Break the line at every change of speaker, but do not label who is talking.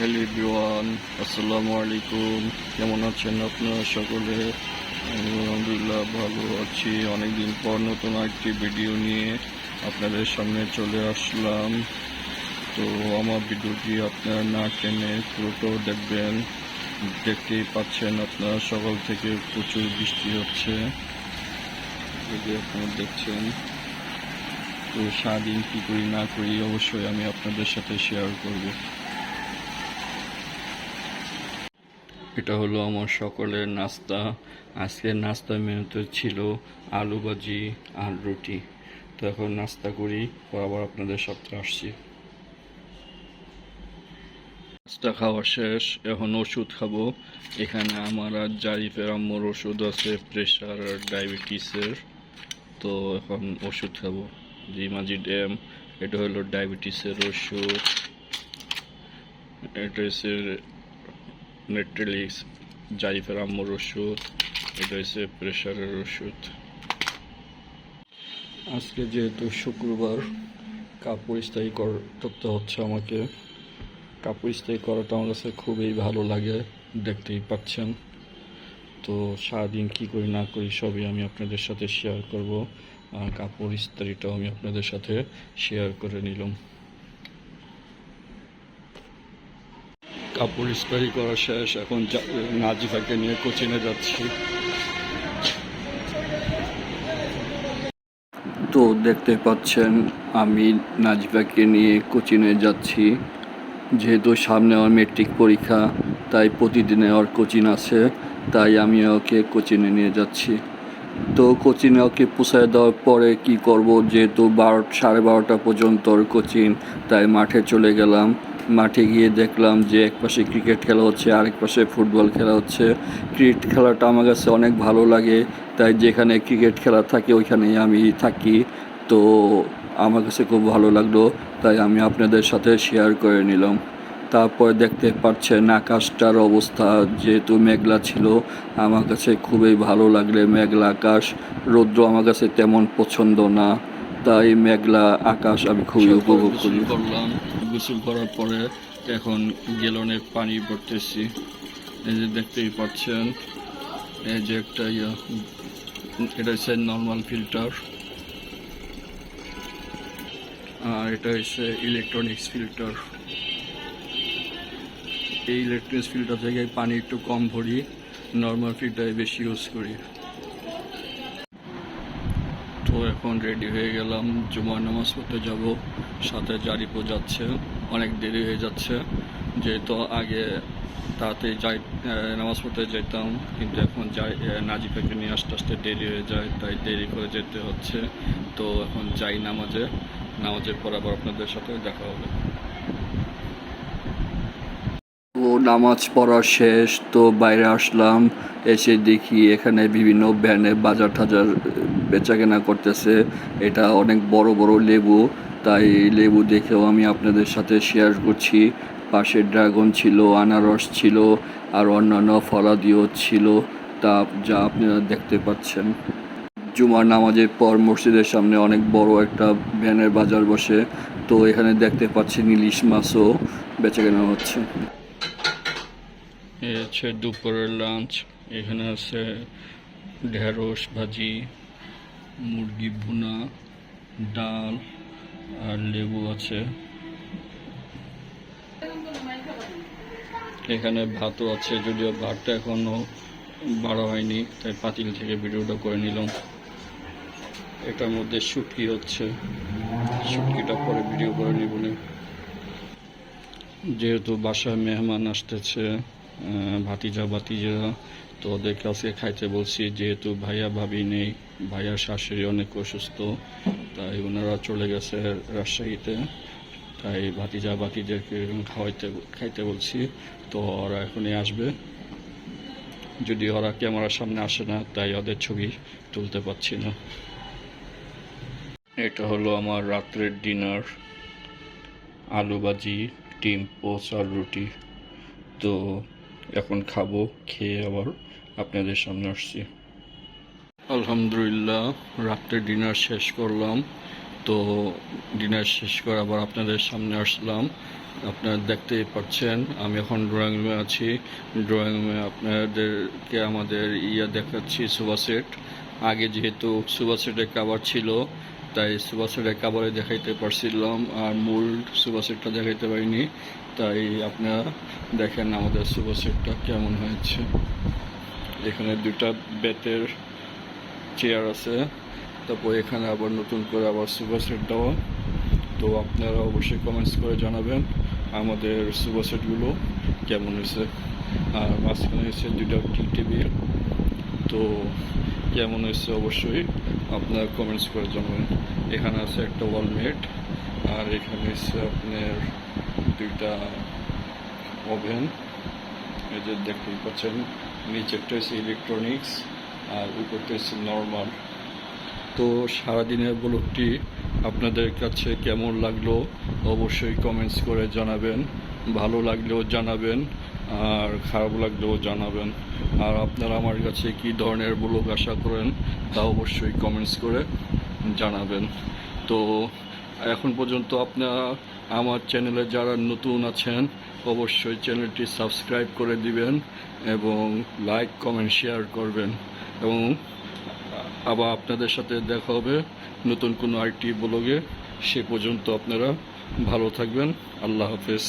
Hello everyone আসসালামু আলাইকুম কেমন আছেন আপনারা সকলে? আলহামদুলিল্লাহ ভালো আছি। অনেকদিন পর নতুন একটি ভিডিও নিয়ে আপনাদের সামনে চলে আসলাম। তো আমার ভিডিওটি আপনারা না টেনে পুরোটাও দেখবেন। দেখতেই পাচ্ছেন আপনারা সকাল থেকে প্রচুর বৃষ্টি হচ্ছে। যদি আপনারা দেখছেন। তো সারাদিন কী করি না করি অবশ্যই আমি আপনাদের সাথে শেয়ার করব। এটা হলো আমার সকলের নাস্তা। আজকের নাস্তা মেনুতে ছিল আলু ভাজি আর রুটি। তো এখন নাস্তা করি পর আবার আপনাদের সাথে আসছি। নাস্তা খাওয়া শেষ, এখন ওষুধ খাব। এখানে আমার আর জারিফের আম্মুর ওষুধ আছে প্রেশার আর ডায়াবেটিসের তো এখন ওষুধ খাব। জিমাজি ড্যাম, এটা হলো ডায়াবেটিসের ওষুধ। এটা হচ্ছে নেট্রিলিক্স জারিফের আম্মুর ওষুধ, এটা হচ্ছে প্রেশারের ওষুধ। আজকে যেহেতু শুক্রবার, কাপড় ইস্তারি করতে হচ্ছে আমাকে। কাপড় স্থায়ী করাটা আমার কাছে খুবই ভালো লাগে, দেখতেই পাচ্ছেন। তো সারাদিন কী করি না করি সবই আমি আপনাদের সাথে শেয়ার করব, আর কাপড় ইস্তারিটাও আমি আপনাদের সাথে শেয়ার করে নিলাম। কাপড় ইস্তারি করা শেষ, এখন নাজিফাকে নিয়ে কোচিনে যাচ্ছি। তো দেখতে পাচ্ছেন, আমি নাজিফাকে নিয়ে কোচিনে যাচ্ছি। যেহেতু সামনে আমার মেট্রিক পরীক্ষা, তাই প্রতিদিনে ওর কোচিং আছে, তাই আমি ওকে কোচিনে নিয়ে যাচ্ছি। তো কোচিনে ওকে পুষায় দেওয়ার পরে কি করব, যেহেতু বারো সাড়ে বারোটা পর্যন্ত ওর কোচিং তাই মাঠে চলে গেলাম। মাঠে গিয়ে দেখলাম যে এক পাশে ক্রিকেট খেলা হচ্ছে, আরেক পাশে ফুটবল খেলা হচ্ছে। ক্রিকেট খেলাটা আমার কাছে অনেক ভালো লাগে, তাই যেখানে ক্রিকেট খেলা থাকে ওইখানেই আমি থাকি। তো আমার কাছে খুব ভালো লাগল, তাই আমি আপনাদের সাথে শেয়ার করে নিলাম। তারপরে দেখতে পাচ্ছেন আকাশটার অবস্থা, যেহেতু মেঘলা ছিল, আমার কাছে খুবই ভালো লাগলে মেঘলা আকাশ। রৌদ্র আমার কাছে তেমন পছন্দ না। তাই মেঘলা আকাশ আমি খুবই উপভোগ করি। করলাম। গোসল করার পরে এখন গেলনে পানি ভরতেছি এই যে দেখতেই পাচ্ছেন এই যে একটা ইয়া এটা হচ্ছে নর্মাল ফিল্টার আর এটা হচ্ছে ইলেকট্রনিক্স ফিল্টার এই ইলেকট্রনিক্স ফিল্টার থেকে পানি একটু কম ভরি নর্মাল ফিল্টারে বেশি ইউজ করি। তো এখন রেডি হয়ে গেলাম, জুমার নামাজ পড়তে যাব। সাথে জারিপো যাচ্ছে, অনেক দেরি হয়ে যাচ্ছে। যেহেতু আগে তাতে যাই নামাজ পড়তে যেতাম, কিন্তু এখন যাই নাজিফাকে নিয়ে আস্তে আস্তে দেরি হয়ে যায়, তাই দেরি করে যেতে হচ্ছে। তো এখন যাই নামাজে, নামাজের পর আবার আপনাদের সাথে দেখা হবে। ও নামাজ পড়া শেষ, তো বাইরে আসলাম, এসে দেখি এখানে বিভিন্ন ভ্যানে বাজার টাজার বেচা কেনা করতেছে। এটা অনেক বড় বড় লেবু, তাই লেবু দেখেও আমি আপনাদের সাথে শেয়ার করছি। পাশে ড্রাগন ছিল, আনারস ছিল, আর অন্যান্য ফলাদিও ছিল, তা যা আপনারা দেখতে পাচ্ছেন। জুমার নামাজের পর মসজিদের সামনে অনেক বড় একটা ভ্যানের বাজার বসে, তো এখানে দেখতে পাচ্ছেন ইলিশ মাছও বেচা কেনা হচ্ছে। এ হচ্ছে দুপুরের লাঞ্চ এখানে আছে ঢেঁড়স ভাজি, মুরগি ভুনা, ডাল আর লেবু আছে। এখানে ভাতও আছে, যদিও ভাতটা এখনও বাড়া হয়নি, তাই পাতিল থেকে ভিডিওটা করে নিলাম। এটার মধ্যে শুটকি হচ্ছে, শুটকিটা পরে ভিডিও করে নিব যেহেতু বাসায় মেহমান আসতেছে ভাতিজা ভাতিজা তো ওদের কাছে খাইতে বলছি, যেহেতু ভাইয়া, ভাবি নেই, ভাইয়ার শাশুড়ি অনেক অসুস্থ, তাই ওনারা চলে গেছে রাজশাহীতে। তাই ভাতিজা ভাতিজাকে খাওয়াইতে, খাইতে বলছি, তো ওরা এখনই আসবে। যদি ওরা ক্যামেরার সামনে আসে না, তাই ওদের ছবি তুলতে পারছি না। এটা হলো আমার রাত্রের ডিনার, আলু ভাজি, ডিম, পোচ, আর রুটি। তো এখন খাব, খেয়ে আবার আপনাদের সামনে আসছি। আলহামদুলিল্লাহ, রাত্রে ডিনার শেষ করলাম। তো ডিনার শেষ করে আবার আপনাদের সামনে আসলাম। আপনারা দেখতেই পাচ্ছেন, আমি এখন ড্রয়িং রুমে আছি। ড্রয়িং রুমে আপনাদেরকে আমাদের ইয়া দেখাচ্ছি সোফা সেট আগে যেহেতু সোফা সেটের কাভার ছিল তাই সোফা সেটের কাভারে দেখাইতে পারছিলাম আর মূল সোফা সেটটা দেখাইতে পারিনি। তাই আপনারা দেখেন আমাদের সোফা সেটটা কেমন হয়েছে। এখানে দুটা বেতের চেয়ার আছে। তারপর এখানে আবার নতুন করে আবার সোফা সেট দেওয়া তো আপনারা অবশ্যই কমেন্টস করে জানাবেন আমাদের সোফা সেটগুলো কেমন হয়েছে। আর মাঝখানে হয়েছে দুটা টি টেবিল। তো কেমন হয়েছে অবশ্যই আপনারা কমেন্টস করে জানাবেন। এখানে আছে একটা ওয়ালমেট আর এখানে হচ্ছে আপনার দুইটা ওভেন। এই যে দেখতেই পাচ্ছেন, নিচেরটা হচ্ছে ইলেকট্রনিক্স আর উপরটা হচ্ছে নর্মাল তো সারাদিনের ব্লগটি আপনাদের কাছে কেমন লাগল অবশ্যই কমেন্টস করে জানাবেন, ভালো লাগলেও জানাবেন। আর খারাপ লাগলেও জানাবেন। আর আপনারা আমার কাছে কী ধরনের ব্লগ আশা করেন, তা অবশ্যই কমেন্টস করে জানাবেন। তো এখন পর্যন্ত আপনারা আমার চ্যানেলে যারা নতুন আছেন, অবশ্যই চ্যানেলটি সাবস্ক্রাইব করে দিবেন এবং লাইক কমেন্ট শেয়ার করবেন। এবং আবার আপনাদের সাথে দেখা হবে নতুন কোনো আইটি ব্লগে সে পর্যন্ত আপনারা ভালো থাকবেন। আল্লাহ হাফেজ।